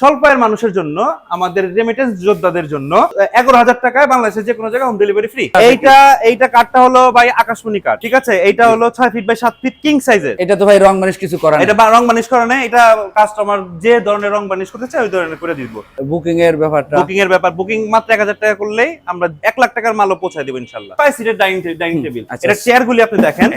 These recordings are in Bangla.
স্বল্প আয়ের মানুষের জন্য আমাদের রেমিটেন্স যোদ্ধাদের জন্য এগারো হাজার টাকায় বাংলাদেশের যে কোনো জায়গায় হোম ডেলিভারি ফ্রি এইটা এইটা কার্ডটা হলো ভাই আকাশমণি কার্ড ঠিক আছে? এইটা হলো ছয় ফিট বাই সাত ফিট কিং সাইজের এটা তো ভাই রং মানিশ কিছু করার এটা রং বানিশ করা নেই এটা কাস্টমার যে ধরনের রং বানিশ করতে চায় ওই ধরনের করে দিব। বুকিং এর ব্যাপারটা। বুকিং এর ব্যাপার বুকিং মাত্র এক হাজার টাকা করলেই আমরা এক লাখ টাকার মালও পৌঁছায় দেবো ইনশাল্লাহ। ফাইভ সিটের ডাইনিং ডাইনিং টেবিল। এটা চেয়ার গুলি আপনি দেখেন।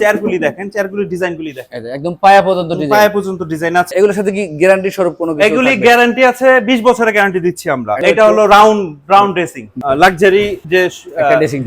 চেয়ার গুলি দেখেন। চেয়ার গুলির ডিজাইন গুলি দেখেন। একদম পায়া পর্যন্ত পায়ে পর্যন্ত ডিজাইন আছে। এগুলোর সাথে কি গ্যারান্টি স্বরূপ কোনো কিছু এগুলি? গ্যারান্টি আছে 20 বছরের গ্যারান্টি দিচ্ছি আমরা। এটা হলো রাউন্ড রাউন্ড ড্রেসিং লাক্সারি যে।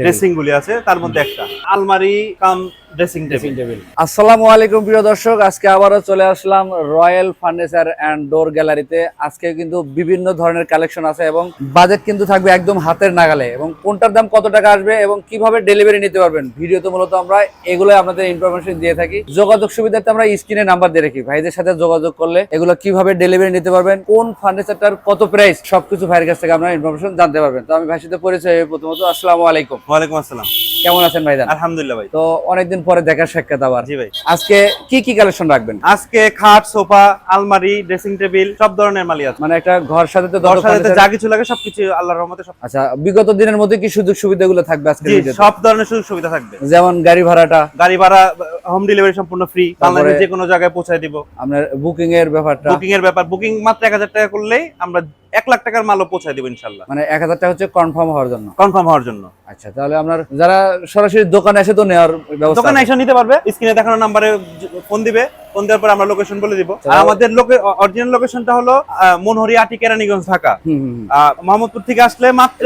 ড্রেসিং গুলি আছে তার মধ্যে একটা। আলমারি কাম ড্রেসিং টেবিল আসসালামু আলাইকুম প্রিয় দর্শক আজকে আবারও চলে আসলাম রয়্যাল ফার্নিচার অ্যান্ড ডোর গ্যালারিতে আজকে কিন্তু বিভিন্ন ধরনের কালেকশন আছে এবং বাজেট কিন্তু থাকবে একদম হাতের নাগালে। এবং কোনটার দাম কত টাকা আসবে এবং কীভাবে ডেলিভারি নিতে পারবেন ভিডিওতে মূলত আমরা এগুলো আপনাদের ইনফরমেশন দিয়ে থাকি। যোগাযোগ সুবিধাতে আমরা স্ক্রিনে নাম্বার দিয়ে রাখি। ভাইদের সাথে যোগাযোগ করলে এগুলো কীভাবে ডেলিভারি নিতে পারবেন কোন ফার্নিচারটার কত প্রাইস সবকিছু ভাইয়ের কাছ থেকে আপনারা ইনফরমেশন জানতে পারবেন। তো আমি ভাইয়ের সাথে পরিচয় প্রথমত আসসালামু আলাইকুম। ওয়ালাইকুম আসসালাম। কেমন আছেন ভাইজান? আলহামদুলিল্লাহ ভাই। তো অনেকদিন পরে দেখার সাক্ষাৎ আবার। জি ভাই। আজকে কি কি কালেকশন রাখবেন? আজকে খাট সোফা আলমারি ড্রেসিং টেবিল সব ধরনের মালই আছে। মানে একটা ঘর সাজাতে হাজার furniture- যা কিছু লাগে সবকিছু আল্লাহর রহমতে সব আচ্ছা বিগত দিনের মধ্যে কি সুযোগ সুবিধাগুলো থাকবে আজকে সব ধরনের সুযোগ সুবিধা থাকবে। যেমন গাড়ি ভাড়াটা। গাড়ি ভাড়া হোম ডেলিভারি সম্পূর্ণ ফ্রি বাংলাদেশের যে কোনো জায়গায় পৌঁছায় দিব। আপনার বুকিং এর ব্যাপারটা। বুকিং এর ব্যাপার। বুকিং মাত্র এক হাজার টাকা করলেই আমরা এক লাখ টাকার মালও পৌঁছায় দেবো ইনশাল্লাহ। মানে এক হাজার টাকা হচ্ছে কনফার্ম হওয়ার জন্য? কনফার্ম হওয়ার জন্য। আচ্ছা তাহলে আপনার যারা সরাসরি দোকানে এসে তো নেওয়ার ব্যবস্থা দোকানে। এসে নিতে পারবে স্ক্রিনে দেখানো নাম্বারে ফোন দিবে। ফোন দেওয়ার পর আমরা লোকেশন বলে দিব। আর আমাদের অরিজিনাল লোকেশনটা হলো মনহরি আটি কেরানীগঞ্জ ঢাকা। হুম, হুম, হুম। মোহাম্মদপুর থেকে আসলে মাত্র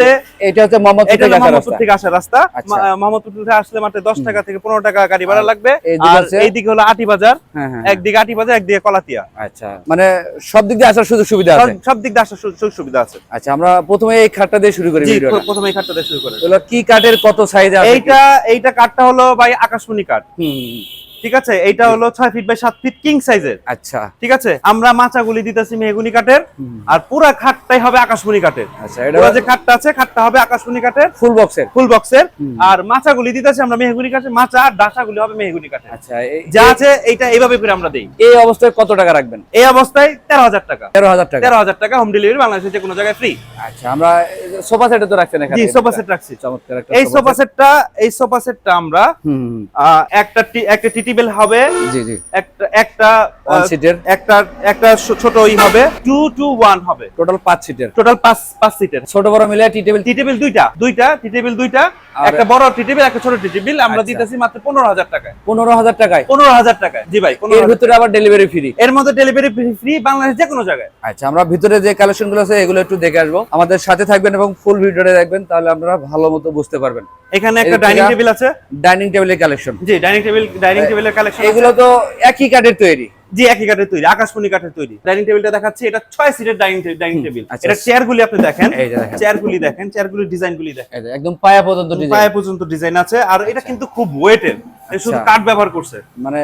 এটা হচ্ছে মোহাম্মদপুর থেকে আসার রাস্তা। রাস্তা। আচ্ছা। মোহাম্মদপুর থেকে আসলে মাত্র দশ টাকা থেকে পনেরো টাকা গাড়ি ভাড়া লাগবে। আর এইদিকে হলো আটি বাজার। হ্যাঁ হ্যাঁ একদিকে আটি বাজার একদিকে কলাতিয়া। আচ্ছা। মানে সব দিক দিয়ে আসার সুযোগ সুবিধা আছে? সব- দিক দিয়ে আসার সুযোগ সুবিধা আছে। আচ্ছা আমরা প্রথমে এই খাটটা দিয়ে শুরু করি প্রথমে এই কার্ডটা দিয়ে শুরু করি। কি কাঠের কত সাইজ আছে এইটা এইটা কার্ডটা হলো ভাই আকাশমণি হুম, হুম। ঠিক আছে? এইটা হলো ছয় ফিট বাই সাত ফিট কিং সাইজের আচ্ছা। ঠিক আছে? আমরা মাচাগুলি দিতেছি মেহগুনি কাঠের। আর পুরা খাটটাই হবে আকাশমণি কাঠের। আচ্ছা যে খাটটা আছে খাটটা হবে আকাশমণি কাঠের। ফুল বক্সের ফুল বক্সের। আর মাচাগুলি দিতেছি আমরা মেহগুনি কাঠের। মাচা আর ডাসাগুলি হবে মেহগুনি কাঠের। আচ্ছা যা আছে এইটা এইভাবে করে আমরা দেই। এই অবস্থায় কত টাকা রাখবেন? এই অবস্থায় তেরো হাজার টাকা। তেরো হাজার টাকা। তেরো হাজার টাকা হোম ডেলিভারি বাংলাদেশের যে কোনো জায়গায় ফ্রি আচ্ছা আমরা সোফা সেটে তো রাখছেন এখানে। জি সোফা সেট রাখছি। চমৎকার একটা এই সোফা সেটটা এই সোফা সেটটা আমরা একটা একটা টি- একটা হবে। জি জি। একটা একটা ওয়ান সিটের একটা একটা ছোট ই হবে। টু টু ওয়ান হবে। টোটাল পাঁচ সিটের টোটাল পাঁচ পাঁচ সিটের ছোট বড় মিলে টি টেবিল টি টেবিল দুইটা। দুইটা টি টেবিল দুইটা একটা বড় টি টেবিল একটা ছোট টি টেবিল আমরা আচ্ছা। দিতেছি মাত্র পনেরো হাজার টাকায়। পনেরো হাজার টাকায়। পনেরো হাজার টাকায়। জি ভাই এর ভিতরে আবার ডেলিভারি ফ্রি এর মধ্যে ডেলিভারি ফ্রি বাংলাদেশ যে কোনো জায়গায়। আচ্ছা আমরা ভিতরে যে কালেকশনগুলো আছে এগুলো একটু দেখে আসব। আমাদের সাথে থাকবেন এবং ফুল ভিডিওটা দেখবেন তাহলে আপনারা ভালো মতো বুঝতে পারবেন। এখানে একটা ডাইনিং টেবিল আছে। ডাইনিং টেবিলের কালেকশন জি ডাইনিং টেবিল ডাইনিং টেবিলের কালেকশন এগুলো তো একই কাঠের তৈরি। জি একই কাঠের তৈরি আকাশমণি কাঠের তৈরি। ডাইনিং টেবিলটা দেখাচ্ছে এটা ছয় সিটের ডাইনিং ডাইনিং টেবিল আচ্ছা। এটা চেয়ার গুলি আপনি দেখেন। চেয়ার গুলি দেখেন। চেয়ার গুলির ডিজাইন গুলি দেখেন। একদম পায়া পর্যন্ত ডিজাইন পায়ে পর্যন্ত ডিজাইন আছে আর এটা কিন্তু খুব ওয়েটের শুধু আচ্ছা। কাঠ ব্যবহার করছে। মানে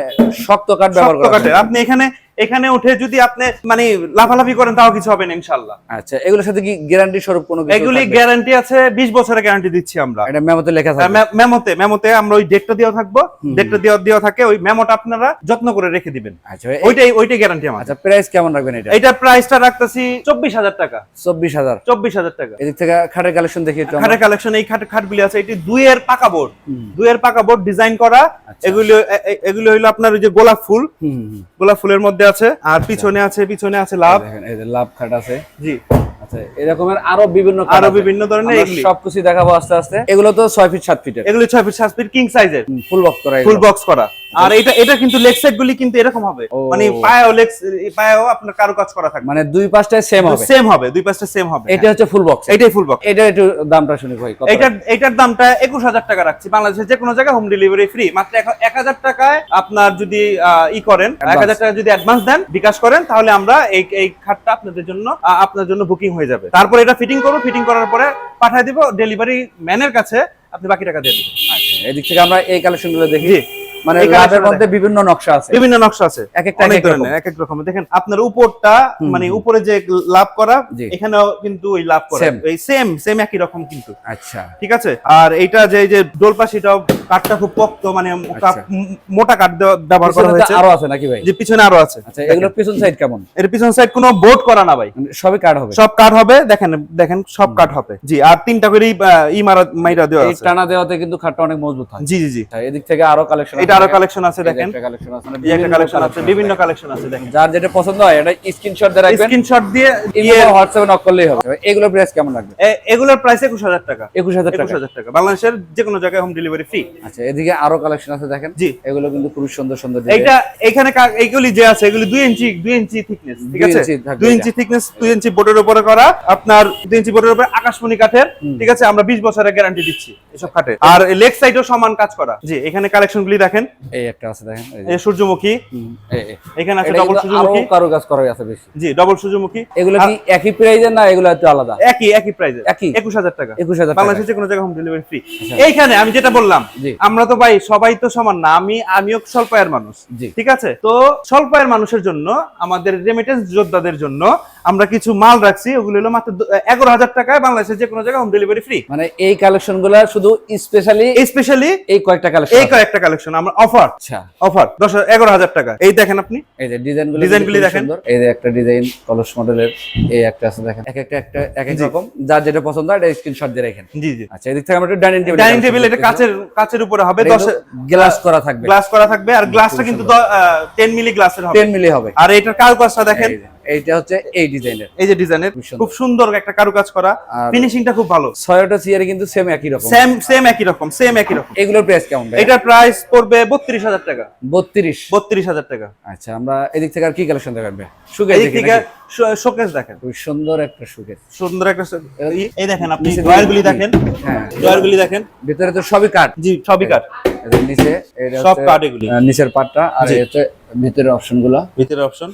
শক্ত কাঠ ব্যবহার করছে করা আপনি এখানে এখানে উঠে যদি আপনি মানে লাফালাফি করেন তাও কিছু হবে না ইনশাল্লাহ আচ্ছা এগুলোর সাথে কি গ্যারান্টি স্বরূপ কোনো কিছু এগুলি গ্যারান্টি আছে 20 বছরের গ্যারান্টি দিচ্ছি আমরা। এটা মেমোতে লেখা আর থাকবে। মেমোতে মেমোতে আমরা ওই ডেটটা দেওয়া থাকব। ডেটটা দেওয়া দেওয়া থাকে ওই মেমোটা আপনারা যত্ন করে রেখে দিবেন। আচ্ছা ওইটাই ওইটাই গ্যারান্টি আমার আচ্ছা প্রাইস কেমন রাখবেন এটা? এইটার প্রাইসটা রাখতেছি চব্বিশ হাজার টাকা। চব্বিশ হাজার। চব্বিশ হাজার টাকা। এদিক থেকে খাটের কালেকশন দেখি একটু খাটের কালেকশন এই খাট খাটগুলি আছে এটি দুইয়ের পাকা বোর্ড। দুইয়ের পাকা বোর্ড ডিজাইন করা। এগুলি এগুলি হইল আপনার ওই যে গোলাপ ফুল। গোলাপ ফুলের মধ্যে আছে আর পিছনে আছে পিছনে আছে লাভ। এই যে লাভ খাট আছে। জি। আচ্ছা এরকমের আরও বিভিন্ন আরও বিভিন্ন ধরনের এগুলি। সবকিছু দেখাবো আস্তে আস্তে। এগুলো তো ফিট ফিটের এগুলি ফিট ফিট কিং সাইজের ফুল বক্স করা ফুল বক্স করা। আর এটা এটা কিন্তু লেগ সাইড গুলি কিন্তু এরকম হবে। মানে পায়েও লেগ পায়েও আপনার কারও কাজ করা থাকবে। মানে দুই সেম হবে। সেম হবে দুই পাশটা সেম হবে। এটা হচ্ছে ফুল বক্স এটাই ফুল বক্স এটা একটু দামটা শুনি ভাই কত? এইটার এইটার দামটা একুশ হাজার টাকা রাখছি। বাংলাদেশের যে কোনো জায়গায় হোম ডেলিভারি ফ্রি মাত্র এক- এক হাজার টাকায় আপনার যদি ই করেন এক হাজার টাকা যদি অ্যাডভান্স দেন বিকাশ করেন তাহলে আমরা এই এই খাটটা আপনাদের জন্য আপনার জন্য বুকিং হয়ে যাবে। তারপরে এটা ফিটিং করব ফিটিং করার পরে পাঠিয়ে দিব ডেলিভারি ম্যানের কাছে আপনি বাকি টাকা দিয়ে দিবেন। আচ্ছা, এদিক থেকে আমরা এই কালেকশনগুলো দেখি মানে লাভের মধ্যে বিভিন্ন নকশা আছে। বিভিন্ন নকশা আছে। এক একটা এক ধরনের এক এক রকমের। দেখেন আপনার উপরটা মানে উপরে যে লাভ করা। এখানেও কিন্তু ওই লাভ করা। এই সেম সেম একই রকম কিন্তু। আচ্ছা। ঠিক আছে? আর এইটা যে যে ডোলপা সেটাও কাঠটা খুব পক্ত মানে আচ্ছা। মোটা কাঠ ব্যবহার করা হয়েছে। আরও আছে নাকি ভাই? যে পিছনে আরও আছে। আচ্ছা এগুলোর পিছন সাইড কেমন? এর পিছন সাইড কোনো বোর্ড করা না ভাই। মানে সবই কাঠ হবে? সব কাঠ হবে দেখেন দেখেন সব কাঠ হবে। জি আর তিনটা করে ই মারা মাইরা দেওয়া এই আছে। টানা দেওয়াতে কিন্তু খাটটা অনেক মজবুত হয়। জি জি জি। আচ্ছা, এদিক থেকে আরও কালেকশন এটা আরও কালেকশন আছে দেখেন। কালেকশন আছে মানে একটা বিভিন্ন কালেকশন আছে বিভিন্ন কালেকশন আছে দেখেন। যার যেটা পছন্দ হয় এটা স্ক্রিনশট দিয়ে রাখবেন। স্ক্রিনশট দিয়ে ইয়ে হোয়াটসঅ্যাপে নক করলেই হবে। এগুলোর প্রাইস কেমন লাগবে? এগুলোর প্রাইস একুশ হাজার টাকা। একুশ হাজার একুশ টাকা। হাজার টাকা। বাংলাদেশের যে কোনো জায়গায় হোম ডেলিভারি ফ্রি আচ্ছা এদিকে আরও কালেকশন আছে দেখেন। জি। এগুলো কিন্তু খুব সুন্দর সুন্দর। এইটা এখানে এইগুলি যে আছে এগুলি দুই ইঞ্চি দুই ইঞ্চি থিকনেস ঠিক আছে? ইঞ্চি দুই ইঞ্চি থিকনেস দুই ইঞ্চি বোর্ডের উপরে করা আপনার দুই ইঞ্চি বোর্ডের উপরে আকাশমণি কাঠের ঠিক আছে? আমরা বিশ বছরের গ্যারান্টি দিচ্ছি এসব কাঠে। আর লেগ সাইডও সমান কাজ করা। জি এখানে কালেকশন গুলি দেখেন। এই একটা আছে দেখেন এই সূর্যমুখী। এখানে আছে ডবল সূর্যমুখী। কারও কাজ করা আছে বেশি। জি ডবল সূর্যমুখী। এগুলো কি একই প্রাইজের না এগুলো একটু আলাদা? একই একই প্রাইসে একই? একুশ হাজার টাকা। একুশ হাজার টাকা। বাংলাদেশের যে কোনো জায়গায় হোম ডেলিভারি ফ্রি এইখানে আমি যেটা বললাম। আমরা তো ভাই সবাই তো সমান না আমি আমিও স্বল্প আয়ের মানুষ ঠিক আছে? তো স্বল্প আয়ের মানুষের জন্য আমাদের রেমিটেন্স যোদ্ধাদের জন্য আমরা কিছু মাল রাখছি ওগুলো হলো মাত্র এগারো হাজার টাকায় বাংলাদেশের যে কোনো জায়গায় হোম ডেলিভারি ফ্রি মানে এই কালেকশনগুলা শুধু স্পেশালি স্পেশালি এই কয়েকটা কালেকশন এই কয়েকটা কালেকশন আমরা অফার আচ্ছা। অফার দশ এগারো হাজার টাকা। এই দেখেন আপনি। এই যে ডিজাইনগুলো Design গুলি দেখেন। এই যে একটা ডিজাইন কলস মডেলের এই একটা আছে দেখেন। এক একটা একটা এক এক রকম। যার যেটা পছন্দ হয় এটা স্ক্রিনশট দিয়ে রাখেন। জি জি। আচ্ছা এদিক থেকে আমরা একটু ডাইনিং টেবিল ডাইনিং টেবিল এটা কাচের কাচের উপরে হবে দশ গ্লাস করা থাকবে। গ্লাস করা থাকবে আর গ্লাসটা কিন্তু টেন মিলি গ্লাসের হবে। 10 মিলি হবে। আর এটার কারুকাজটা দেখেন। এইটা হচ্ছে এই ডিজাইনের। এই যে ডিজাইনের খুব সুন্দর। একটা কারুকাজ করা। ফিনিশিংটা খুব ভালো। ছয়টা চেয়ারে কিন্তু সেম একই রকম। সেম সেম একই রকম সেম একই রকম। এগুলোর প্রাইস কেমন এটার প্রাইস পড়বে বত্রিশ হাজার টাকা। 32 বত্রিশ হাজার টাকা। আচ্ছা আমরা এদিক থেকে আর কি কালেকশন দেখাবেন? ভাই এদিক থেকে? শোকেস দেখেন। খুব সুন্দর একটা শোকেস সুন্দর একটা এই- দেখেন আপনি নিচে ড্রয়ার গুলি দেখেন। হ্যাঁ। ড্রয়ার গুলি দেখেন। ভিতরে তো সবই কাঠ জি সবই কাঠ নিচে এটা সব কাঠ এগুলি। নিচের পাটটা আর এতে ভিতরের অপশনগুলো। ভিতরে অপশন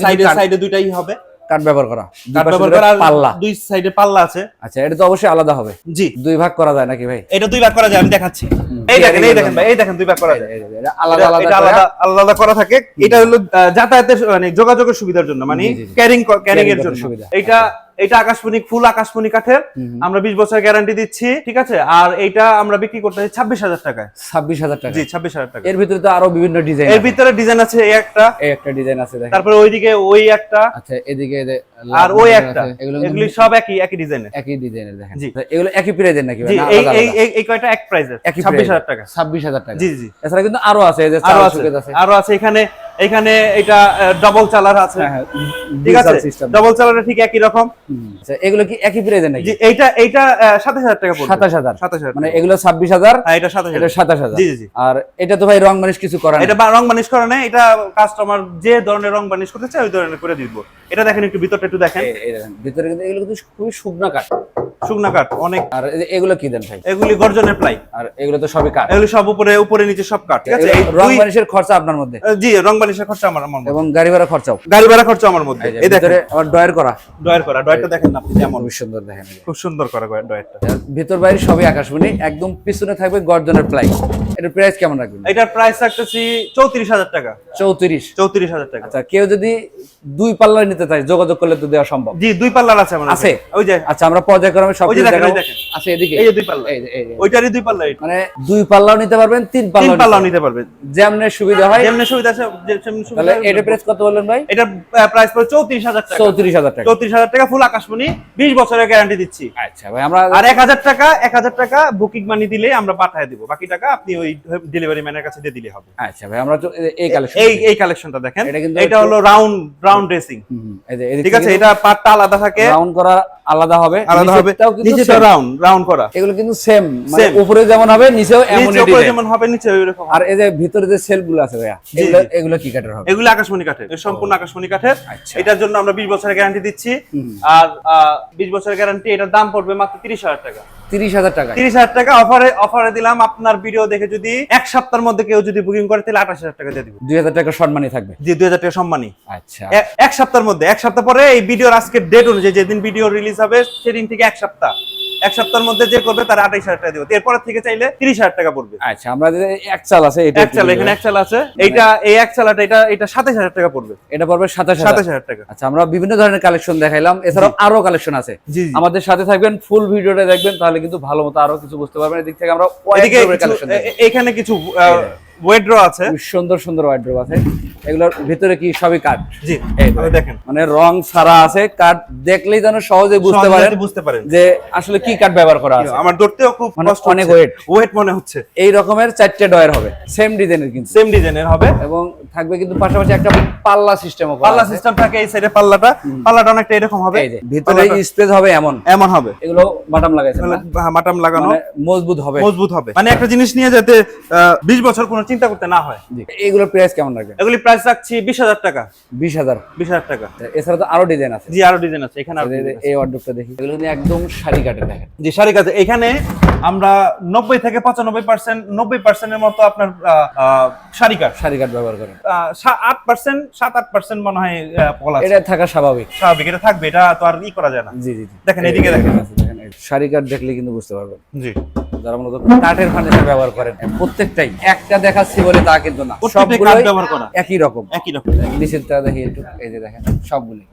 সাইডে সাইডে দুইটাই হবে। কাঠ ব্যবহার করা। কাঠ ব্যবহার করা পাল্লা। দুই সাইডে পাল্লা আছে। আচ্ছা এটা তো অবশ্যই আলাদা হবে। জি। দুই ভাগ করা যায় নাকি ভাই? এটা দুই ভাগ করা যায় আমি দেখাচ্ছি। এই দেখেন এই দেখেন ভাই এই দেখেন দুই ভাগ করা যায়। এটা আলাদা আলাদা আলাদা আলাদা করা থাকে। এটা হলো যাতায়াতের মানে যোগাযোগের সুবিধার জন্য মানে। ক্যারিং ক্যারিং এর জন্য। সুবিধা। এটা এটা আকাশমণি ফুল আকাশমণি কাঠের। আমরা বিশ বছর গ্যারান্টি দিচ্ছি ঠিক আছে? আর এইটা আমরা বিক্রি করতে ছাব্বিশ হাজার টাকায়। ছাব্বিশ হাজার টাকা জি ছাব্বিশ হাজার টাকা এর ভিতরে তো আরও বিভিন্ন ডিজাইন এর ভিতরে ডিজাইন আছে এই একটা। এই একটা ডিজাইন আছে দেখেন। তারপরে ওইদিকে ওই একটা। আচ্ছা এদিকে আর ওই একটা। এগুলো সব একই একই ডিজাইনের একই ডিজাইনের দেখেন। জি। এগুলো একই প্রাইজের নাকি জি এই এই এই- কয়টা এক ছাব্বিশ হাজার টাকা। ছাব্বিশ হাজার টাকা। জি জি। এছাড়া কিন্তু আরও আছে এই যে আরও আছে। আরও আছে। এখানে এখানে এটা ডাবল চালার আছে। হ্যাঁ, হ্যাঁ, ঠিক আছে? ডাবল চালারে ঠিক একই রকম। আচ্ছা, এগুলো কি একই প্রাইজের নাকি? এইটা এইটা সাতাশ হাজার টাকা পড়বে। সাতাশ হাজার। সাতাশ হাজার মানে এগুলো ছাব্বিশ হাজার হ্যাঁ এটা সাতাশ এটা হাজার। সাতাশ হাজার। জি জি আর এটা তো ভাই রং মানিশ কিছু করা এটা রং বানিশ করা নেই এটা কাস্টমার যে ধরনের রং বানিশ করতে চায় ওই ধরনের করে দিব। এটা দেখেন একটু ভিতরটা একটু দেখেন ভিতরে কিন্তু এগুলো কিন্তু খুবই শুকনা কাঠ। শুকনা কাঠ অনেক। আর এগুলো কি দেন ভাই? এগুলি গর্জনের প্লাই। আর এগুলো তো সবই কাঠ। এগুলো সব উপরে উপরে নিচে সব কাঠ। ঠিক আছে? রং বানিশের খরচা আপনার মধ্যে? জি রং বানিশের খরচা আমার আমার এবং গাড়ি ভাড়া খরচাও? গাড়ি ভাড়া খরচা আমার মধ্যে। এই দেখেন। আমার ডয়ার করা। ডয়ার করা। ডয়ারটা দেখেন না আপনি কেমন? খুবই সুন্দর দেখেন খুব সুন্দর করা ডয়ারটা ভিতর বাইরে সবই আকাশমণি একদম পিছনে থাকবে গর্জনের প্লাই। এটার প্রাইস কেমন রাখবেন? এটার প্রাইস রাখতেছি চৌত্রিশ হাজার টাকা। চৌত্রিশ? চৌত্রিশ হাজার টাকা। আচ্ছা কেউ যদি দুই পাল্লা নিতে চায় যোগাযোগ করলে তো দেওয়া সম্ভব। জি দুই পাল্লার আছে আমার আছে? ওই যে আচ্ছা আমরা পর্যায়ক্রমে সব দেখাবো। আছে এদিকে? এই যে দুই পাল্লা। ওইটারই দুই পাল্লা মানে দুই পাল্লাও নিতে পারবেন তিন তিন পাল্লাও নিতে পারবেন। যেমনি সুবিধা হয় যেমনি সুবিধা আছে সুবিধা তাহলে এটা প্রাইস কত বললেন ভাই? এটা প্রাইস পড়ে চৌত্রিশ হাজার টাকা। চৌত্রিশ হাজার টাকা। চৌত্রিশ হাজার টাকা ফুল আকাশমণি বিশ বছরের গ্যারান্টি দিচ্ছি। আচ্ছা ভাই আমরা আর এক হাজার টাকা এক হাজার টাকা বুকিং মানি দিলে আমরা পাঠিয়ে দিব। বাকি টাকা আপনি ওই ডেলিভারি ম্যানের কাছে দিয়ে দিলে হবে। আচ্ছা ভাই আমরা এই- কালেকশন এই এই কালেকশনটা দেখেন। এটা কিন্তু এটা হলো রাউন্ড রাউন্ড ড্রেসিং ঠিক আছে এটা পার্টটা আলাদা থাকে। রাউন্ড করা আলাদা হবে। আলাদা হবে। নিচেটা রাউন্ড রাউন্ড করা। এগুলো কিন্তু সেম মানে উপরে যেমন হবে নিচেও এমনই উপরে যেমন হবে নিচে আর এই যে ভিতরে যে সেলগুলো আছে ভাইয়া এগুলো। এগুলো কি কাঠের হবে? এগুলো আকাশমণি কাঠের। সম্পূর্ণ আকাশমণি কাঠের। আচ্ছা। এটার জন্য আমরা বিশ বছরের গ্যারান্টি দিচ্ছি। আর বিশ বছরের গ্যারান্টি এটার দাম পড়বে মাত্র তিরিশ হাজার টাকা। তিরিশ হাজার টাকা। তিরিশ হাজার টাকা অফারে অফারে দিলাম। আপনার ভিডিও দেখে যদি এক সপ্তাহের মধ্যে কেউ যদি বুকিং করে তাহলে আঠাশ হাজার টাকা দিয়ে দিব। দুই হাজার টাকা থাকবে। দুই হাজার টাকা সম্মানী আচ্ছা। এক সপ্তাহের মধ্যে এক সপ্তাহ পরে এই ভিডিওর আজকে ডেট অনুযায়ী যেদিন ভিডিও রিলিজ হবে সেদিন থেকে এক সপ্তাহ। এক সপ্তাহের মধ্যে যে করবে তার আঠাইশ হাজার টাকা দিব। এরপর থেকে চাইলে তিরিশ হাজার টাকা পড়বে। আচ্ছা আমরা যে এক চাল আছে এক চাল এখানে এক চাল আছে। এইটা এই এক চালাটা এটা এটা সাতাশ হাজার টাকা পড়বে। এটা পড়বে সাতাশ সাতাশ হাজার টাকা। আচ্ছা আমরা বিভিন্ন ধরনের কালেকশন দেখাইলাম। এছাড়াও আরও কালেকশন আছে। আমাদের সাথে থাকবেন ফুল ভিডিওটা দেখবেন তাহলে কিন্তু ভালো মতো আরও কিছু বুঝতে পারবেন। এদিক থেকে আমরা এখানে কিছু ওয়েড্র আছে। সুন্দর সুন্দর ওয়াইড্রোব আছে। এগুলোর ভিতরে কি সবই কাঠ জি দেখেন। মানে রং ছাড়া আছে কাঠ দেখলেই যেন সহজে বুঝতে পারেন বুঝতে পারেন। যে আসলে কি কাঠ ব্যবহার করা আছে। আমার ধরতেও খুব মানে কষ্ট অনেক weight। ওয়েট মনে হচ্ছে। এই রকমের চারটে ডয়ের হবে সেম ডিজাইনের কিন্তু। সেম ডিজাইনের হবে। এবং থাকবে কিন্তু পাশাপাশি একটা পাল্লা সিস্টেমও পাল্লা সিস্টেম থাকে এই সাইডে পাল্লাটা। পাল্লাটা অনেকটা এরকম হবে। ভিতরে স্পেস হবে এমন। এমন হবে। এগুলো বাটাম লাগাইছে মাটাম লাগানো। মানে মজবুত হবে। মজবুত হবে। মানে একটা জিনিস নিয়ে যাতে বিশ বছর কোনো চিন্তা করতে না হয়। এগুলোর প্রাইস কেমন রাখবে এগুলি প্রাইস রাখছি বিশ হাজার টাকা। বিশ হাজার। বিশ হাজার টাকা। এছাড়া তো আরও ডিজাইন আছে। জি আরও ডিজাইন আছে। এখানে এই- অর্ডারটা। দেখি। এগুলো একদম শাড়ি কাটে দেখেন। জি শাড়ি কাটে। এখানে আমরা নব্বই থেকে পঁচানব্বই পার্সেন্ট নব্বই পার্সেন্টের মতো আপনার শাড়ি কাঠ। শাড়ি কাট ব্যবহার করেন। আট পার্সেন্ট সাত আট পার্সেন্ট মনে হয় পলা এটা থাকা স্বাভাবিক। স্বাভাবিক এটা থাকবে এটা তো আর ই করা যায় না। জি জি দেখেন, এদিকে দেখেন। শাড়ি কাট দেখলে কিন্তু বুঝতে পারবেন। জি। যারা মূলত কাঠের ফার্নিচার ব্যবহার করেন প্রত্যেকটাই একটা দেখাচ্ছি বলে তা কিন্তু না। কাঠ ব্যবহার করা। একই রকম। একই রকম। নিচেরটা দেখি একটু এই যে দেখেন সবগুলি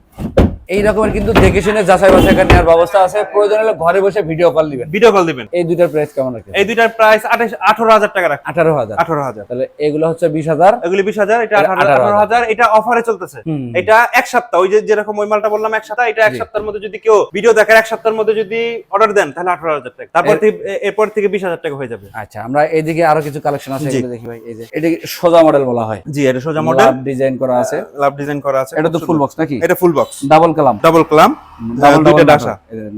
এই রকমের কিন্তু দেখে শুনে যাচাই বাছাই করে নেওয়ার ব্যবস্থা আছে। প্রয়োজন হলে ঘরে বসে ভিডিও কল দিবেন। ভিডিও কল দিবেন। এই দুইটার প্রাইস কেমন রাখে এই দুইটার প্রাইস আঠাশ আঠারো হাজার টাকা রাখা আঠারো হাজার। আঠারো হাজার। তাহলে এগুলো হচ্ছে বিশ হাজার। এগুলি বিশ হাজার এটা এটা আঠারো 18,000 হাজার। এটা অফারে চলতেছে। এটা এক সপ্তাহ। ওই যে যেরকম ওই মালটা বললাম এক সপ্তাহ এটা এক সপ্তাহের মধ্যে যদি কেউ ভিডিও দেখার এক সপ্তাহের মধ্যে যদি অর্ডার দেন তাহলে আঠারো হাজার টাকা। তারপর থেকে এরপর থেকে বিশ হাজার টাকা হয়ে যাবে। আচ্ছা আমরা এইদিকে আরও কিছু কালেকশন আছে এগুলো দেখি ভাই এই যে। এটা সোজা মডেল বলা হয়? জি এটা সোজা মডেল ডিজাইন করা আছে। লাভ ডিজাইন করা আছে। এটা তো ফুল বক্স নাকি? এটা ফুল বক্স ডাবল কালাম। ডাবল ক্লাম দুইটা ডাসা।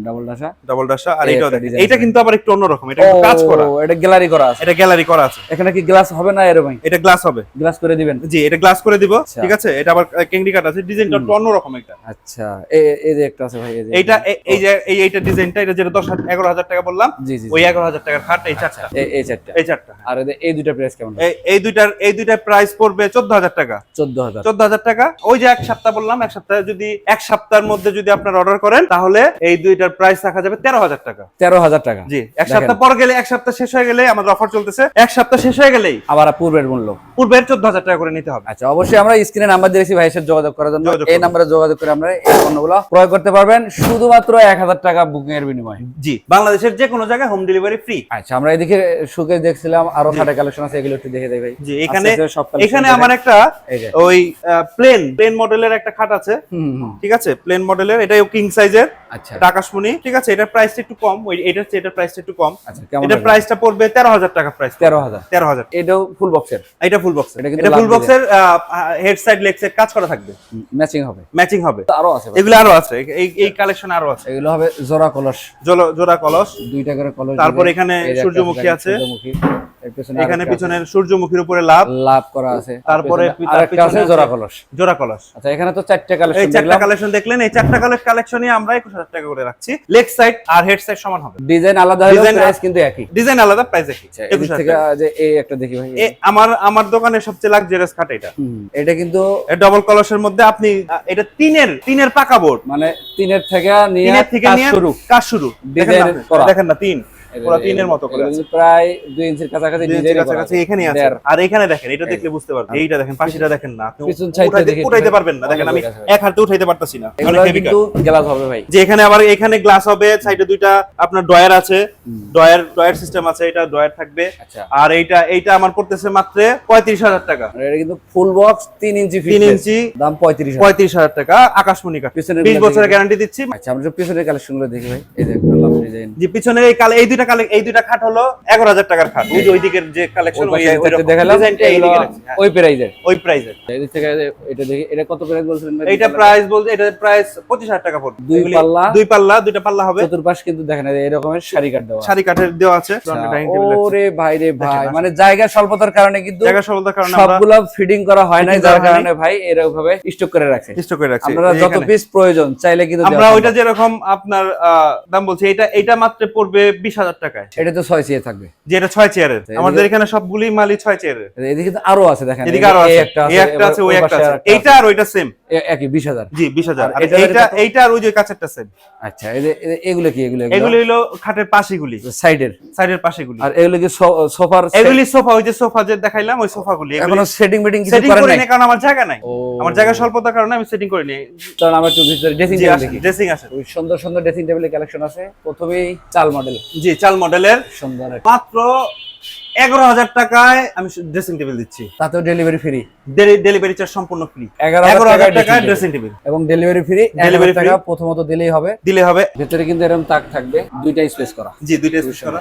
ডাবল ডাসা। ডাবল ডাসা আর দেখেন design কিন্তু আবার একটু অন্যরকম এটা একটু কাজ করা। এটা গ্যালারি করা আছে। এটা গ্যালারি করা আছে। এখানে কি গ্লাস হবে না এরকম? এটা গ্লাস হবে। গ্লাস করে দিবেন। জি এটা গ্লাস করে দিব আচ্ছা। ঠিক আছে? এটা আবার কেংডি কাট আছে ডিজাইনটা একটু অন্যরকম একটা। আচ্ছা এই যে একটা আছে ভাই এই যে এইটা এই- যে এই এইটা ডিজাইনটা এটা যেটা দশ হাজার- এগারো হাজার টাকা বললাম ওই এগারো হাজার টাকার খাট এই চারটা। এই চারটা। এই চারটা আর এই দুইটা প্রাইস কেমন? এই- এই দুইটার এই দুইটার প্রাইস পড়বে চোদ্দ হাজার টাকা। চোদ্দ হাজার। চোদ্দ হাজার টাকা ওই যে এক সপ্তাহ বললাম এক সপ্তাহে যদি এক সপ্তাহের মধ্যে যদি আপনার অর্ডার করেন তাহলে এই দুইটার প্রাইস রাখা যাবে তেরো হাজার টাকা। তেরো হাজার টাকা। জি এক সপ্তাহ পর গেলে এক সপ্তাহ শেষ হয়ে গেলে আমাদের অফার চলতেছে। এক সপ্তাহ শেষ হয়ে গেলেই আবার পূর্বের মূল্য। পূর্বের চোদ্দ হাজার টাকা করে নিতে হবে। আচ্ছা অবশ্যই আমরা স্ক্রিনে নাম্বার দিয়েছি ভাইয়ের সাথে যোগাযোগ করার জন্য। এই নাম্বারে যোগাযোগ করে আমরা এই পণ্যগুলো ক্রয় করতে পারবেন শুধুমাত্র এক হাজার টাকা বুকিং এর বিনিময়ে। জি বাংলাদেশের যে কোনো জায়গায় হোম ডেলিভারি ফ্রি আচ্ছা আমরা এদিকে সুকে দেখছিলাম আরও খাটে কালেকশন আছে এগুলো একটু দেখে দেই ভাই। জি এখানে এখানে আমার একটা ওই প্লেন প্লেন মডেলের একটা খাট আছে। ঠিক আছে? প্লেন মডেলের এটাও কিং সাইজের আচ্ছা। আকাশমণি ঠিক আছে এটার প্রাইসটা একটু কম ওই এটার চেয়ে এটার প্রাইসটা একটু কম। আচ্ছা এটার প্রাইসটা পড়বে তেরো হাজার টাকা প্রাইস তেরো হাজার। তেরো হাজার। এটাও ফুল বক্সের এটা ফুল বক্স এটা ফুল বক্সের হেড সাইড লেগ সাইড কাজ করা থাকবে। ম্যাচিং হবে। ম্যাচিং হবে। আরও আছে। এগুলো আরও আছে। এই এই কালেকশন আরও আছে। এগুলো হবে জোড়া কলস। জোড়া কলস। দুইটা করে কলস তারপর এখানে সূর্যমুখী আছে। সূর্যমুখী। এখানে পিছনের সূর্যমুখীর উপরে লাভ। লাভ করা আছে। তারপরে আছে জোড়া কলস। জোড়া কলস। আচ্ছা এখানে তো চারটে এই চারটা কালেকশন দেখলেন এই চারটা কালেকশন কালেকশনই আমরা একুশ হাজার টাকা করে রাখছি। লেগ সাইড আর হেড সাইড সমান হবে। ডিজাইন আলাদা প্রাইস কিন্তু একই। ডিজাইন আলাদা প্রাইস একই। আচ্ছা, একুশ থেকে যে এই একটা দেখি ভাই। আমার আমার দোকানের সবচেয়ে লাক্সারিয়াস খাট এটা। এটা কিন্তু ডবল কলসের মধ্যে আপনি এটা তিনের তিনের পাকা বোর্ড মানে তিনের থেকে নিয়ে কাজ শুরু। কাজ শুরু। দেখেন না তিন পুরো তিনের মতো করে। প্রায় দুই ইঞ্চির কাছাকাছি ডিজাইন কাছাকাছি এখানে আছে। আর এখানে দেখেন এটা দেখলে বুঝতে পারবেন। এইটা দেখেন পাশিটা দেখেন না। আপনি পিছন উঠাইতে-। পারবেন না। দেখেন আমি এক হাতে উঠাইতে পারতাছি না। কিন্তু গ্লাস হবে ভাই। যে এখানে আবার এখানে গ্লাস হবে সাইডে দুইটা আপনার ডয়ার আছে। ডয়ার ডয়ার সিস্টেম আছে এটা ডয়ার থাকবে। আচ্ছা। আর এইটা এইটা আমার পড়তেছে মাত্র পঁয়ত্রিশ হাজার টাকা। এটা কিন্তু ফুল বক্স তিন ইঞ্চি তিন ইঞ্চি দাম পঁয়ত্রিশ হাজার। পঁয়ত্রিশ হাজার টাকা। আকাশমণি কাঠ বিশগুলো বছরের দেখি। গ্যারান্টি দিচ্ছি। আচ্ছা আমরা পিছনের কালেকশনগুলো দেখি ভাই। এই লাভ ডিজাইন যে পিছনের এই কালে এই দুইটা কালে এই দুইটা খাট হলো এগারো হাজার টাকার খাট। ওই যে ওই দিকের যে কালেকশন ওই দেখালাম হ্যাঁ। প্রাইজের ওই থেকে এটা দেখি এটা কত প্রাইস বলছিলেন? এইটা প্রাইস বলতে এটা প্রাইস পঁচিশ হাজার টাকা পড়বে। দুই পাল্লা? দুই পাল্লা দুইটা পাল্লা হবে। চতুর্পাশ কিন্তু দেখেন এই শাড়ি কাট দেওয়া শাড়ি কাঠের দেওয়া আছে আচ্ছা। ওরে ভাই রে ভাই মানে জায়গা স্বল্পতার কারণে কিন্তু জায়গা সফলতার কারণে সবগুলো ফিডিং করা হয় নাই যার কারণে ভাই এরকম ভাবে স্টক করে রাখছে স্টক করে রাখছি। আপনারা যত। পিস প্রয়োজন চাইলে কিন্তু আমরা ওইটা যেরকম আপনার দাম বলছি এটা এটা মাত্র পড়বে বিশ হাজার টাকায়। এটা তো ছয় সিয়ে থাকবে। যে এটা ছয় চেয়ারের। আমাদের এখানে সবগুলি মালই ছয় চেয়ারের। এদিকে তো আরও আছে দেখেন। এদিকে আরও আছে। একটা আছে ওই একটা আছে। এইটা আর ওইটা সেম একই বিশ হাজার। জি বিশ হাজার। এইটা এইটা আর ওই যে কাছেরটা সেম আচ্ছা এগুলো কি? এগুলো এগুলি হলো খাটের পাশেগুলি। সাইডের। সাইডের পাশেগুলি। আর এগুলো কি সোফার এগুলি সোফা ওই যে সোফা যে দেখাইলাম ওই সোফাগুলি। এখনও সেটিং বেটিং কিছু করেন না কারণ আমার জায়গা নাই। আমার জায়গা স্বল্পতার কারণে আমি সেটিং করিনি। কারণ আমরা একটু ভিতরে ড্রেসিং টেবিল দেখি। ড্রেসিং আছে ওই সুন্দর সুন্দর ড্রেসিং টেবিলের কালেকশন আছে। প্রথমেই চাল মডেল জি চাল মডেলের সুন্দর মাত্র এগারো হাজার টাকায় আমি ড্রেসিং টেবিল দিচ্ছি। তাতেও ডেলিভারি ফ্রি ডেলিভারি চার্জ সম্পূর্ণ ফ্রি এগারো হাজার টাকায় ড্রেসিং টেবিল এবং ডেলিভারি ফ্রি ডেলিভারি। টাকা প্রথমত দিলেই হবে। দিলে হবে। ভেতরে কিন্তু এরকম তাক থাকবে দুইটা স্পেস করা। জি দুইটা স্পেস করা।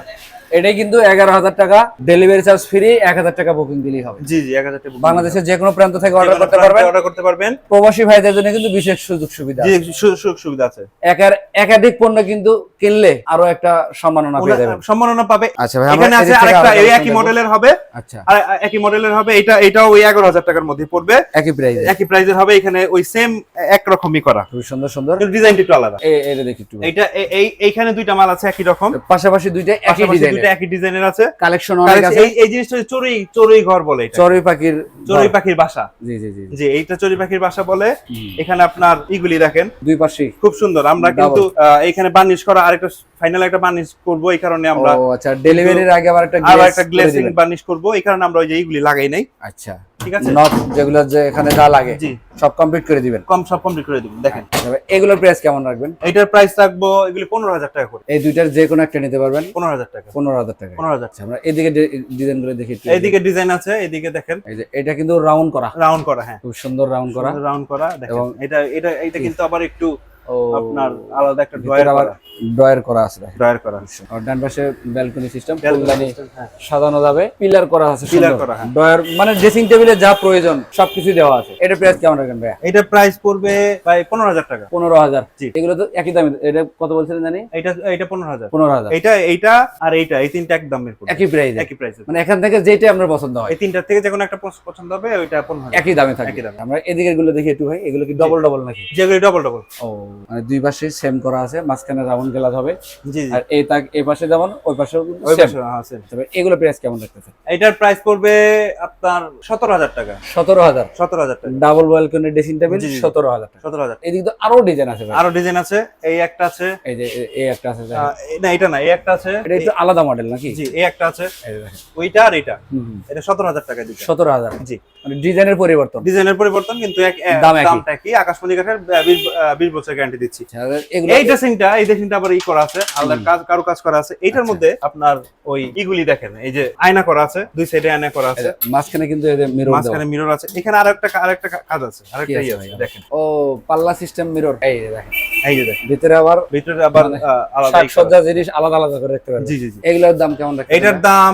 এটাই কিন্তু এগারো হাজার টাকা ডেলিভারি চার্জ ফ্রি এক হাজার টাকা বুকিং দিলেই হবে। জি জি এক হাজার টাকা বাংলাদেশের যে কোনো প্রান্ত থেকে অর্ডার করতে পারবেন। অর্ডার করতে পারবেন। প্রবাসী ভাইদের জন্য কিন্তু বিশেষ সুযোগ সুবিধা জি সুযোগ সুবিধা আছে। একার একাধিক পণ্য কিন্তু কিনলে আরও একটা সম্মাননা পেয়ে যাবেন। সম্মাননা পাবে। আচ্ছা ভাই এখানে আছে আরেকটা এই একই মডেলের হবে। আচ্ছা। আর একই মডেলের হবে এটা এটাও ওই এগারো হাজার টাকার মধ্যে পড়বে। একই প্রাইস একই প্রাইজের হবে এখানে ওই সেম একরকমই করা। খুব সুন্দর সুন্দর। ডিজাইনটা একটু আলাদা। এ- এটা দেখি একটু। এইটা এ- এই এইখানে দুইটা মাল আছে একই রকম। পাশাপাশি দুইটা একই ডিজাইন দুইটা একই ডিজাইনের আছে। কালেকশন অনেক আছে। এই এই জিনিসটা চড়ুই চড়ুই ঘর বলে এটা। চড়ুই পাখির চড়ুই পাখির বাসা। জি জি জি। জি। এইটা চড়ুই পাখির বাসা বলে। এখানে আপনার ইগুলি দেখেন। দুই পাশে খুব সুন্দর। আমরা কিন্তু এখানে বার্নিশ করা আরেকটা ফাইনাল একটা বার্নিশ করব এই কারণে আমরা ও আচ্ছা ডেলিভারির আগে আবার একটা আবার একটা গ্লেসিং। বার্নিশ করব এই কারণে আমরা ওই যে এইগুলি লাগাই নাই। আচ্ছা। ঠিক আছে? নট যেগুলো যে এখানে যা লাগে জি। সব কমপ্লিট করে দিবেন? কম সব কমপ্লিট করে দিবেন দেখেন। তবে এগুলোর প্রাইস কেমন রাখবেন? এইটার প্রাইস রাখব এগুলি পনেরো হাজার টাকা করে। এই দুইটার যে কোনো একটা নিতে পারবেন? পনেরো হাজার টাকা। পনেরো হাজার টাকা। পনেরো হাজার আচ্ছা আমরা এদিকে ডিজাইন করে দেখি এদিকে ডিজাইন আছে এদিকে দেখেন। এই যে এটা কিন্তু রাউন্ড করা। রাউন্ড করা হ্যাঁ। খুব সুন্দর রাউন্ড করা। রাউন্ড করা দেখেন। এবং- এটা এটা এটা কিন্তু আবার একটু আপনার আলাদা একটা ড্রয়ার আবার করা। ড্রয়ার করা আছে ড্রয়ার করা আর ডান পাশে ব্যালকনি সিস্টেম ফুলদানি হ্যাঁ। সাজানো যাবে। পিলার করা আছে সুন্দর। করা, হ্যাঁ। ড্রয়ার মানে ড্রেসিং টেবিলে যা প্রয়োজন সবকিছু দেওয়া আছে। এটা প্রাইস কেমন রাখবেন ভাইয়া? এটা প্রাইস পড়বে প্রায় পনেরো হাজার টাকা। পনেরো হাজার। জি। এগুলো তো একই দামে। এটা কত বলছিলেন জানি? এটা এটা পনেরো হাজার। পনেরো হাজার। এইটা আর এইটা এই তিনটা একদম একই প্রাইস একই প্রাইস মানে এখান থেকে যেটা আপনার পছন্দ হয়। এই তিনটার থেকে যে কোনো একটা পছন্দ হবে ওইটা পনেরো হাজার। একই দামে থাকে। আমরা এদিকেরগুলো দেখি একটু ভাই। এগুলো কি ডবল ডবল নাকি? যেগুলি ডবল ডবল ও। মানে দুই পাশে সেম করা আছে মাঝখানে রাউন্ড গ্লাস হবে। আর এই তাক এই পাশে যেমন ওই পাশে, হ্যাঁ, তবে এগুলো প্রাইস কেমন রাখতেছে? এইটার প্রাইস পড়বে আপনার সতেরো হাজার টাকা। সতেরো হাজার। সতেরো হাজার টাকা। Double balcony dressing table. সতেরো হাজার টাকা। সতেরো হাজার। এদিকে তো আরও ডিজাইন আছে আরও ডিজাইন আছে। এই একটা আছে। এই যে এই একটা আছে না এটা না এই একটা আছে। এটা একটু আলাদা মডেল নাকি? জি এই একটা আছে। ওইটা আর এটা। এটা সতেরো হাজার টাকা দিচ্ছে সতেরো হাজার। জি। মানে ডিজাইনের পরিবর্তন। ডিজাইনের পরিবর্তন কিন্তু এক দাম একই। আকাশমণি কাঠের বিশ বছর গ্যারান্টি দিচ্ছি। আচ্ছা, এই ড্রেসিংটা এই ড্রেসিংটা আবার ই করা আছে আলাদা কাজ কারও কাজ করা আছে। এইটার আচ্ছা। মধ্যে আপনার ওই ইগুলি দেখেন এই যে আয়না করা আছে দুই সাইডে আয়না করা আছে। মাঝখানে কিন্তু মিরর মাঝখানে মিরর আছে। এখানে আরেকটা আরেকটা কাজ আছে আরেকটা ইয়ে দেখেন। ও পাল্লা সিস্টেম মিরর এই দেখেন এই যে দেখেন। ভিতরে আবার ভিতরে আবার আলাদা ই জিনিস আলাদা আলাদা করে রাখতে পারবেন জি জি জি। এগুলোর দাম কেমন এটার দাম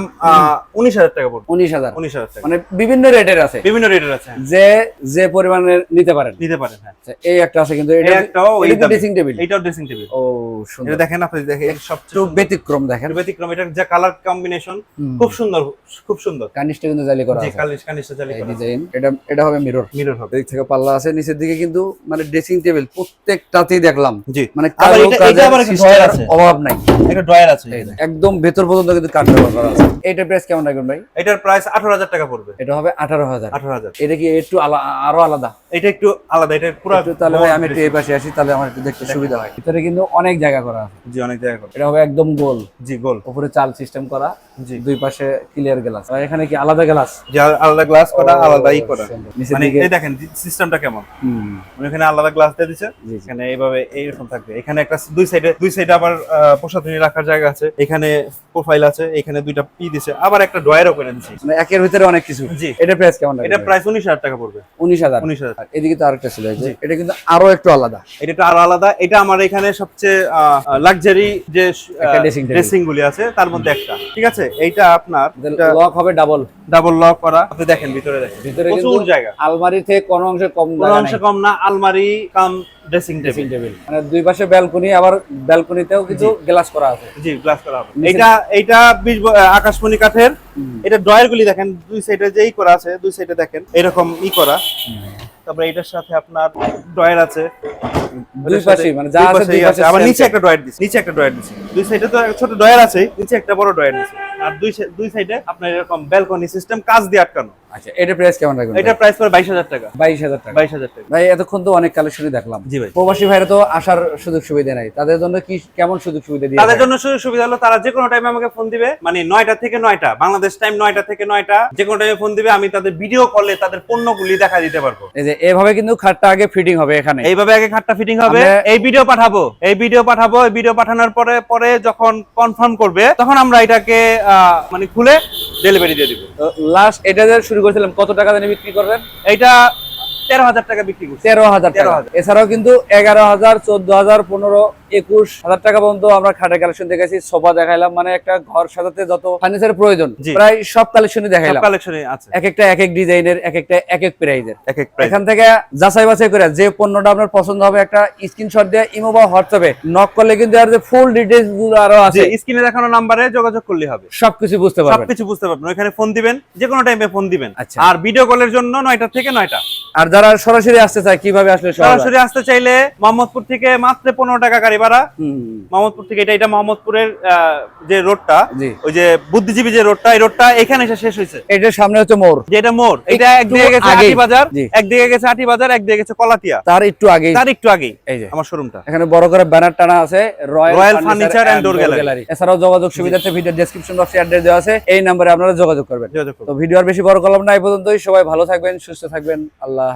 উনিশ হাজার টাকা পড়বে। উনিশ হাজার। উনিশ হাজার টাকা। মানে বিভিন্ন রেটের আছে। বিভিন্ন রেটের আছে হ্যাঁ। যে যে পরিমাণে নিতে পারেন। নিতে পারেন হ্যাঁ। আচ্ছা, এই একটা আছে কিন্তু এটা একটাও দামে। ড্রেসিং টেবিল ড্রেসিং টেবিল ও সুন্দর। এটা দেখেন আপনি দেখেন এটা একটু ব্যতিক্রম দেখেন। ব্যতিক্রম এটার যে কালার কম্বিনেশন খুব সুন্দর খুব সুন্দর। কিন্তু জালি করা আছে। কানিশটা চালিয়ে এই ডিজাইন এটা এটা হবে মিরর মিরর হবে। থেকে পাল্লা আছে নিচের দিকে কিন্তু মানে ড্রেসিং টেবিল প্রত্যেকটাতেই দেখলাম। জি। মানে আবার কারও এটা- এটা আবার একটা system আছে। অভাব নাই। একটা ড্রয়ার আছে একদম ভেতর পর্যন্ত কিন্তু করা আছে। এইটার প্রাইস কেমন রাখবেন ভাই? এটার প্রাইস আঠারো হাজার টাকা পড়বে। এটা হবে আঠারো হাজার। আঠারো হাজার। এটা কি একটু আরও আলাদা? এটা একটু আলাদা এটা পুরো তাহলে ভাই আমি একটু এই পাশে আসি তাহলে আমার একটু দেখতে সুবিধা হয়। ভিতরে কিন্তু অনেক জায়গা করা আছে। জি অনেক জায়গা করে। এটা হবে একদম গোল। জি গোল। উপরে চাল সিস্টেম করা জি। দুই পাশে ক্লিয়ার গ্লাস আর এখানে কি আলাদা গ্লাস আলাদা গ্লাস করা আলাদা ই করা। মানে এই দেখেন সিস্টেমটা কেমন? মানে এখানে আলাদা গ্লাস দিয়ে জি। এখানে এইভাবে এইরকম থাকবে। এখানে একটা দুই সাইডে দুই সাইডে আবার আহ, রাখার জায়গা আছে। এখানে প্রোফাইল আছে এখানে দুইটা পি দিছে আবার একটা ড্রয়ারও করে দিচ্ছে মানে একের ভিতরে অনেক কিছু। জি। এটা প্রাইস কেমন এটা প্রাইস উনিশ হাজার টাকা পড়বে। উনিশ হাজার। উনিশ হাজার। আর এদিকে তো আরেকটা ছিল যে, এটা কিন্তু আরও একটু আলাদা। এটা একটু আরও আলাদা। এটা আমার এখানে সবচেয়ে লাক্সারি যে ড্রেসিং গুলি আছে তার মধ্যে একটা। ঠিক আছে? এইটা আপনার লক হবে ডাবল ডাবল লক করা। আপনি দেখেন ভিতরে দেখেন। ভিতরে কিন্তু জায়গা। আলমারি থেকে কোনো অংশে কম কোনো জায়গা অংশে কম না আলমারি কাম ড্রেসিং টেবিল টেবিল মানে দুই পাশে ব্যালকনি আবার ব্যালকনিতেও কিছু গ্লাস করা আছে। জি গ্লাস করা আছে এটা এটা আকাশমণি কাঠের। এটা ড্রয়ার গুলি দেখেন দুই সাইডে যেই করা আছে দুই সাইডে দেখেন এরকম ই করা। তারপরে এটার সাথে আপনার ড্রয়ার আছে। দুই পাশেই মানে যা আছে দুই পাশে আবার নিচে একটা ড্রয়ার দিছি নিচে একটা ড্রয়ার দিছি। দুই সাইডে তো ছোট ড্রয়ার আছে নিচে একটা বড় ড্রয়ার দিছি। আর দুই দুই সাইডে আপনার এরকম ব্যালকনি সিস্টেম কাজ দিয়ে আটকানো। আচ্ছা এটা প্রাইস কেমন রাখবেন এটার প্রাইস পড়ে বাইশ হাজার টাকা। বাইশ হাজার টাকা। বাইশ হাজার টাকা। ভাই এতক্ষণ তো অনেক কালেকশনই দেখলাম। জি ভাই। প্রবাসী ভাইরা তো আসার সুযোগ সুবিধা নাই। তাদের জন্য কি কেমন সুযোগ সুবিধা দিয়ে তাদের জন্য সুযোগ সুবিধা হলো তারা যে কোনো টাইমে আমাকে ফোন দিবে মানে নয়টা থেকে নয়টা বাংলাদেশ টাইম নয়টা থেকে নয়টা যে কোনো টাইমে ফোন দিবে আমি তাদের ভিডিও কলে তাদের পণ্যগুলি দেখা দিতে পারব। এই যে এভাবে কিন্তু খাটটা আগে ফিটিং হবে এখানে। এইভাবে আগে খাটটা ফিটিং হবে। এই ভিডিও পাঠাবো। এই ভিডিও পাঠাবো। এই ভিডিও পাঠানোর পরে পরে যখন কনফার্ম করবে তখন আমরা এটাকে আহ, মানে খুলে ডেলিভারি দিয়ে দিব। লাস্ট এটা যে শুরু করেছিলাম কত টাকা দিয়ে বিক্রি করবেন? এইটা তেরো হাজার টাকা বিক্রি করছি। তেরো হাজার টাকা। এছাড়াও কিন্তু এগারো হাজার চোদ্দ হাজার পনেরো একুশ হাজার টাকা পর্যন্ত আমরা খাটের কালেকশন দেখেছি সোফা দেখাইলাম মানে একটা ঘর সাজাতে যত ফার্নিচার প্রয়োজন প্রায় সব কালেকশনই দেখাইলাম। কালেকশনে আছে। এক একটা এক এক ডিজাইনের এক একটা এক এক প্রাইজের। এক এক এখান থেকে যাচাই বাছাই করে যে পণ্যটা আপনার পছন্দ হবে একটা স্ক্রিনশট দিয়ে ইমো বা হোয়াটসঅ্যাপে নক করলে কিন্তু আর যে ফুল ডিটেইলসগুলো আরও আছে। স্ক্রিনে দেখানো নাম্বারে যোগাযোগ করলে হবে। সবকিছু বুঝতে পারবেন। সবকিছু বুঝতে পারবেন। ওখানে ফোন দিবেন যে কোনো টাইমে ফোন দিবেন। আচ্ছা। আর ভিডিও কলের জন্য নয়টা থেকে নয়টা। আর যারা সরাসরি আসতে চায় কীভাবে আসলে সরাসরি আসতে চাইলে মোহাম্মদপুর থেকে মাত্র পনেরো টাকা গাড়ি ভাড়া। মোহাম্মদপুর থেকে এটা এটা মোহাম্মদপুরের যে রোডটা ওই যে বুদ্ধিজীবী যে রোডটা এই রোডটা এখানে এসে শেষ হয়েছে। এটার সামনে হচ্ছে মোড়। যে এটা মোড় এটা একদিকে গেছে আটি বাজার। একদিকে গেছে আটি বাজার একদিকে গেছে কলাতিয়া তার একটু আগে তার একটু আগেই এই যে। আমার শোরুমটা এখানে বড় করে ব্যানার টানা আছে royal furniture and door gallery এছাড়াও যোগাযোগ সুবিধাতে ভিডিও ডেসক্রিপশন বক্সে অ্যাড্রেস দেওয়া আছে এই নম্বরে আপনারা যোগাযোগ করবেন। তো ভিডিও আর বেশি বড় করলাম না এই পর্যন্তই। সবাই ভালো থাকবেন সুস্থ থাকবেন। আল্লাহ।